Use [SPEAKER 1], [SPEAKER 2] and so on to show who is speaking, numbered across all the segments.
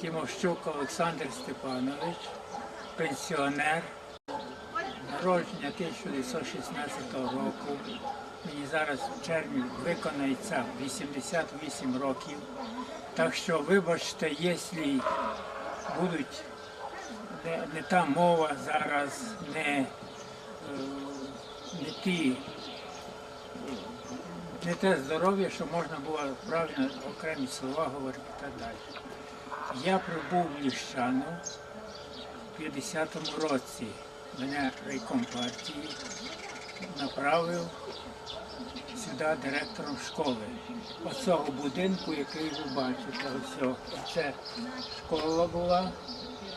[SPEAKER 1] Тимощук Олександр Степанович, пенсіонер, народження 1916 року. Мені зараз в червні виконається 88 років. Так що, вибачте, якщо будуть не, не та мова зараз, не, е, не ті не те здоров'я, що можна було правильно окремі слова говорити і так далі. Я прибув в Ліщану в 50-му році. Мене райком партії направив сюди директором школи. Оцього будинку, який ви бачите, ось це школа була.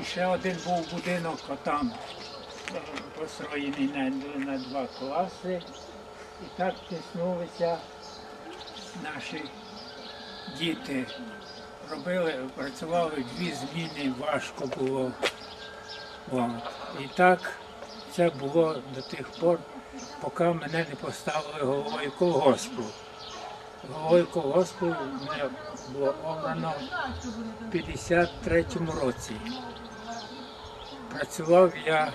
[SPEAKER 1] І ще один був будинок отам е, построєний на, на два класи. І так тиснулися наші діти. Робили, працювали дві зміни, важко було. От. І так це було до тих пор, поки мене не поставили головою колгоспу. Головою колгоспу мене було обрано в 53-му році. Працював я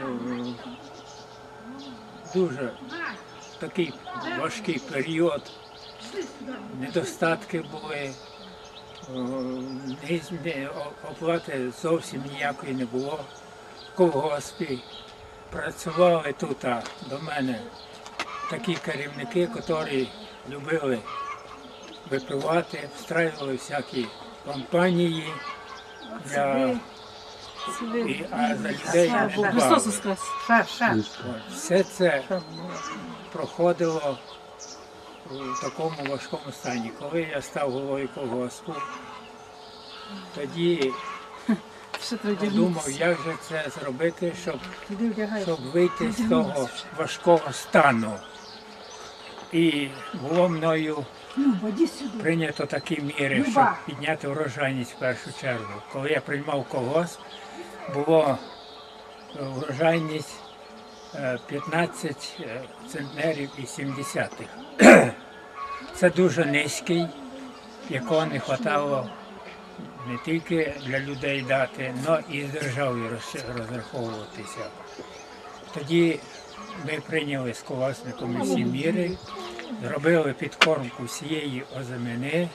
[SPEAKER 1] е, дуже такий важкий період, недостатки були, оплати зовсім ніякої не було. В колгоспі працювали тут до мене такі керівники, які любили випивати, встраювали всякі компанії. Для, і, а за людей
[SPEAKER 2] Христос. Воскрес!
[SPEAKER 1] Все це проходило у такому важкому стані. Коли я став головою колгоспу, тоді думав, як же це зробити, щоб, щоб вийти з того важкого стану. І було мною
[SPEAKER 2] Ну,
[SPEAKER 1] прийнято такі міри, щоб підняти врожайність в першу чергу. Коли я приймав колгосп, було е, врожайність е, 15 е, центнерів і 70. Це дуже низький, якого не вистачало не тільки для людей дати, але і з державою роз- розраховуватися. Тоді ми прийняли з колосником всі міри, зробили підкормку всієї озимини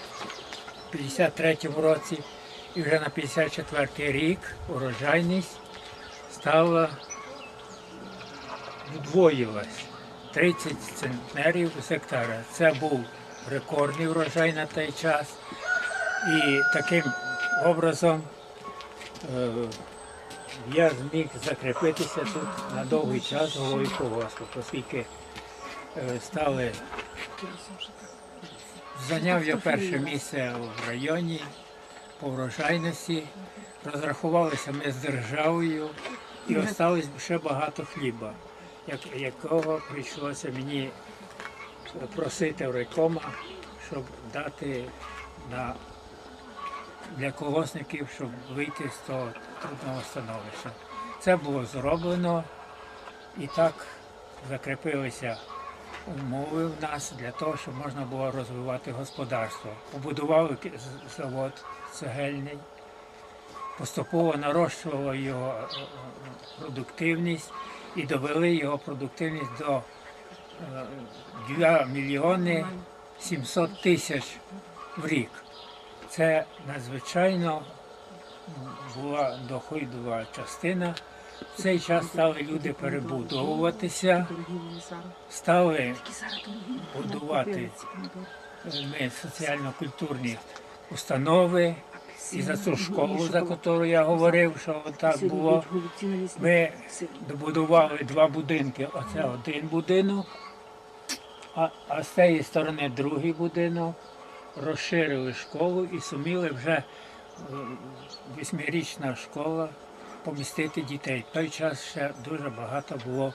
[SPEAKER 1] в 53-му році і вже на 54-й рік урожайність стала удвоїлась 30 центнерів з гектара. Це був рекордний врожай на той час. І таким образом е, я зміг закріпитися тут на довгий час головою колгоспу, оскільки е, стали зайняв я перше місце в районі по врожайності. Розрахувалися ми з державою і осталось ще багато хліба, якого прийшлося мені просити райкома, щоб дати на для колгоспників, щоб вийти з того трудного становища. Це було зроблено і так закріпилися умови в нас для того, щоб можна було розвивати господарство. Побудували завод цегельний, поступово нарощували його е, е, продуктивність і довели його продуктивність до 2 мільйони 700 тисяч в рік. Це надзвичайно була доходова частина. В цей час стали люди перебудовуватися, стали будувати ми соціально-культурні установи. І за цю школу, за яку я говорив, що так було, ми добудували два будинки. Оце один будинок, а, а з цієї сторони другий будинок. Розширили школу і суміли вже е, восьмирічна школа помістити дітей. В той час ще дуже багато було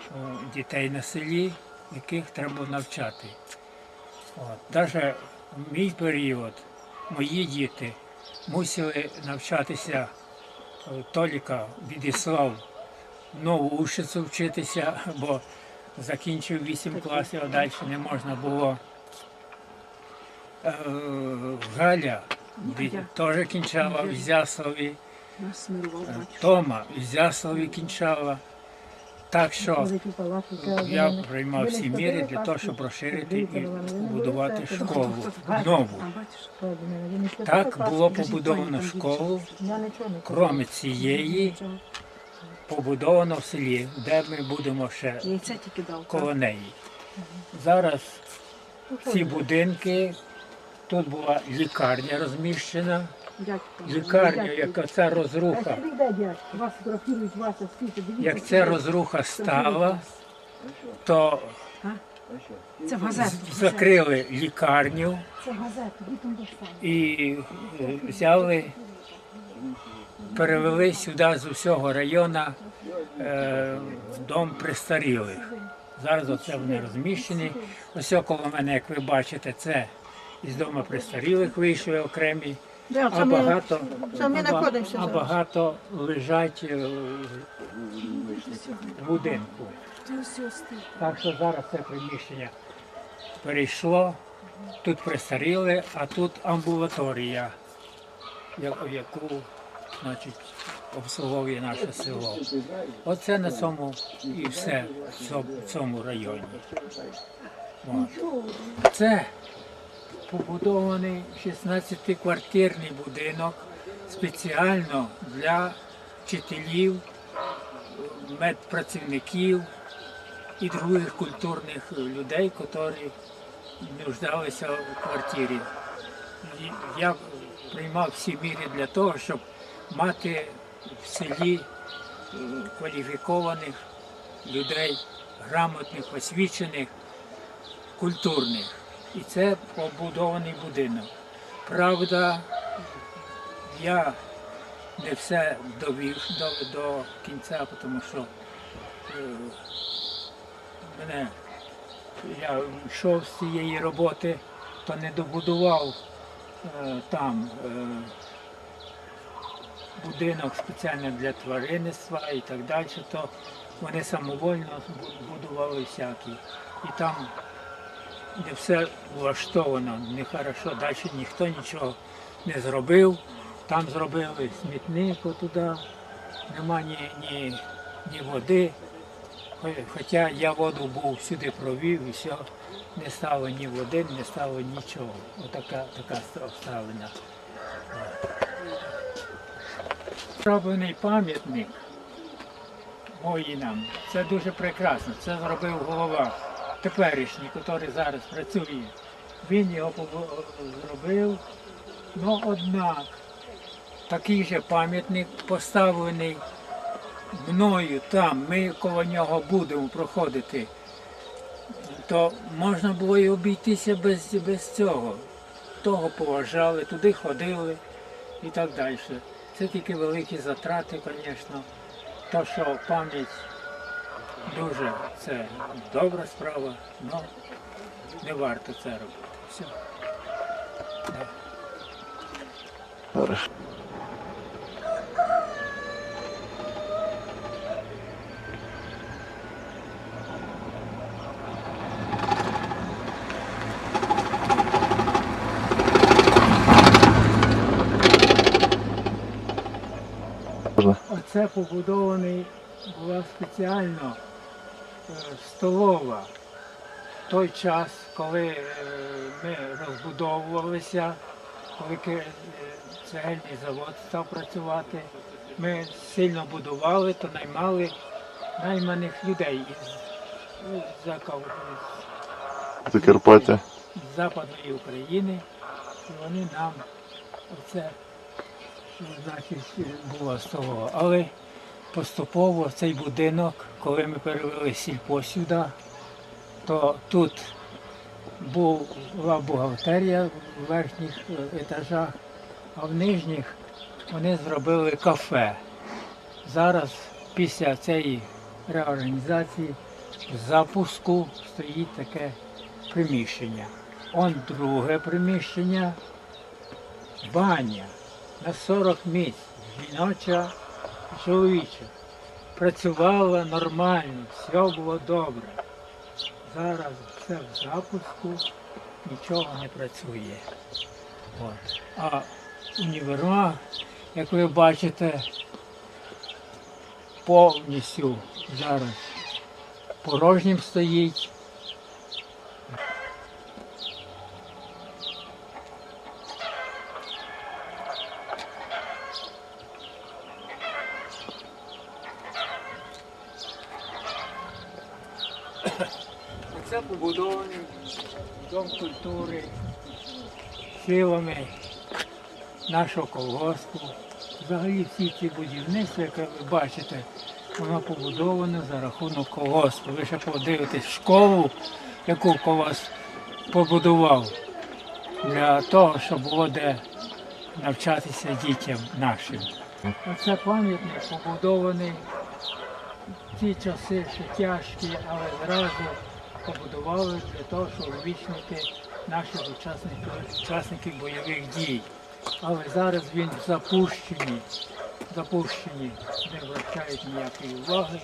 [SPEAKER 1] е, дітей на селі, яких треба навчати. Навіть в мій період мої діти мусили навчатися. е, Толіка відіслав нову Ушицю вчитися, бо закінчив 8 класів, а далі не можна було Е, Галя теж кінчала в Ізяславі, е. Тома в Ізяславі кінчала. Так що я приймав всі міри для того, щоб розширити і побудувати школу нову. Так було побудовано школу, Кроме цієї. Побудовано в селі, де ми будемо ще коло неї. Зараз
[SPEAKER 2] Ну,
[SPEAKER 1] ці будинки, тут була лікарня розміщена, лікарня, яка ця розруха, як ця розруха стала, то закрили лікарню і е, взяли, перевели сюди з усього району е, дом престарілих. Зараз оце вони розміщені. Ось коло мене, як ви бачите, це із дому престарілих вийшли окремі, а багато,
[SPEAKER 2] ми
[SPEAKER 1] а а багато лежать е, в будинку. Так що зараз це приміщення перейшло. Тут престаріли, а тут амбулаторія, яку значить, обслуговує наше село. Оце на цьому і все в цьому- районі. Це побудований 16-квартирний будинок спеціально для вчителів, медпрацівників і других культурних людей, які нуждалися в квартирі. Я приймав всі міри для того, щоб мати в селі кваліфікованих людей, грамотних, освічених, культурних. І це побудований будинок. Правда, я не все довів до, до кінця, тому що е, мене я йшов з цієї роботи, то не добудував е, там е, будинок спеціально для тваринництва і так далі, то вони самовольно будували всякі. І там не все влаштовано, нехорошо, далі ніхто нічого не зробив. Там зробили смітник отуди, нема ні, ні, ні води. Хоча я воду був сюди провів і все, не стало ні води, не стало нічого. Отака така обставина. Зроблений пам'ятник воїнам. Це дуже прекрасно. Це зробив голова теперішній, який зараз працює. Він його зробив. Ну, однак, такий же пам'ятник поставлений мною там, ми коло нього будемо проходити, то можна було і обійтися без, без цього. Того поважали, туди ходили і так далі. Це тільки великі затрати, звісно. То, що пам'ять дуже це добра справа, але не варто це робити. Все. Да. Оце побудований була спеціально е, столова. В той час, коли е, ми розбудовувалися, коли е, цегельний завод став працювати, ми сильно будували, то наймали найманих людей із, ну,
[SPEAKER 3] Закарпаття.
[SPEAKER 1] з Западної України, і вони нам оце значить було столова. Але поступово цей будинок, коли ми перевели сільпо сюди, то тут була бухгалтерія в верхніх е, етажах, а в нижніх вони зробили кафе. Зараз після цієї реорганізації в запуску стоїть таке приміщення. Он друге приміщення, баня на 40 місць, жіноча чоловіча. Працювала нормально, все було добре. Зараз все в запуску, нічого не працює. От. А універмаг, як ви бачите, повністю зараз порожнім стоїть. Це побудований дом культури силами нашого колгоспу. Взагалі всі ці будівництва, яке ви бачите, воно побудовано за рахунок колгоспу. Ви ще подивитесь школу, яку колгосп побудував для того, щоб було де навчатися дітям нашим. Оце пам'ятник побудований в ті часи ще тяжкі, але зразу побудували для того, щоб увічнити наших учасників, учасників бойових дій. Але зараз він в запущенні, запущенні, не звертають ніякої уваги,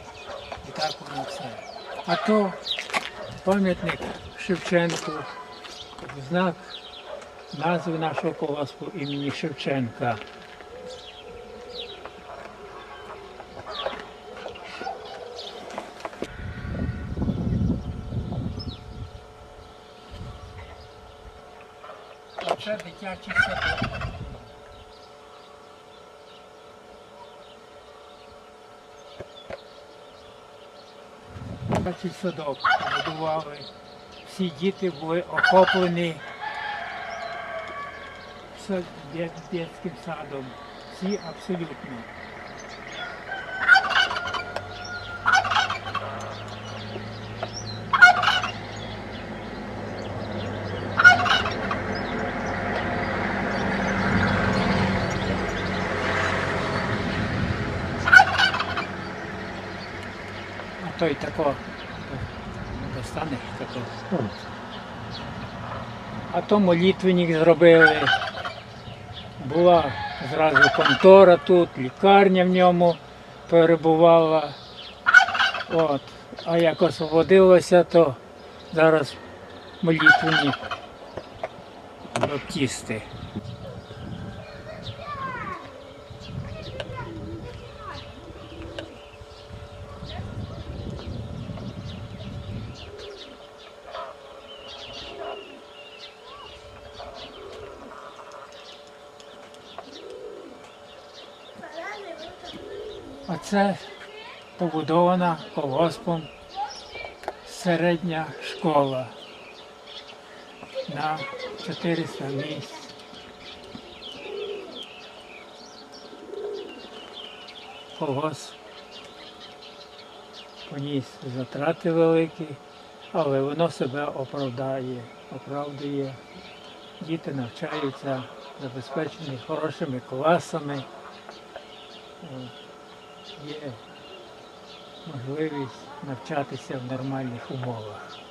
[SPEAKER 1] і так воно все. А то пам'ятник Шевченку, знак назви нашого колгоспу імені Шевченка. Дитячий садок. Дитячий садок побудували. Всі діти були охоплені дитячим садом. Всі абсолютно. А той тако достане тако. А то молитвенник зробили. Була зразу контора тут, лікарня в ньому перебувала. От. А як освободилося, то зараз молитвенник баптісти. Оце побудована колгоспом середня школа на 400 місць. Колгосп поніс затрати великі, але воно себе оправдає, оправдує. Діти навчаються забезпечені хорошими класами. Е, Є можливість навчатися в нормальних умовах.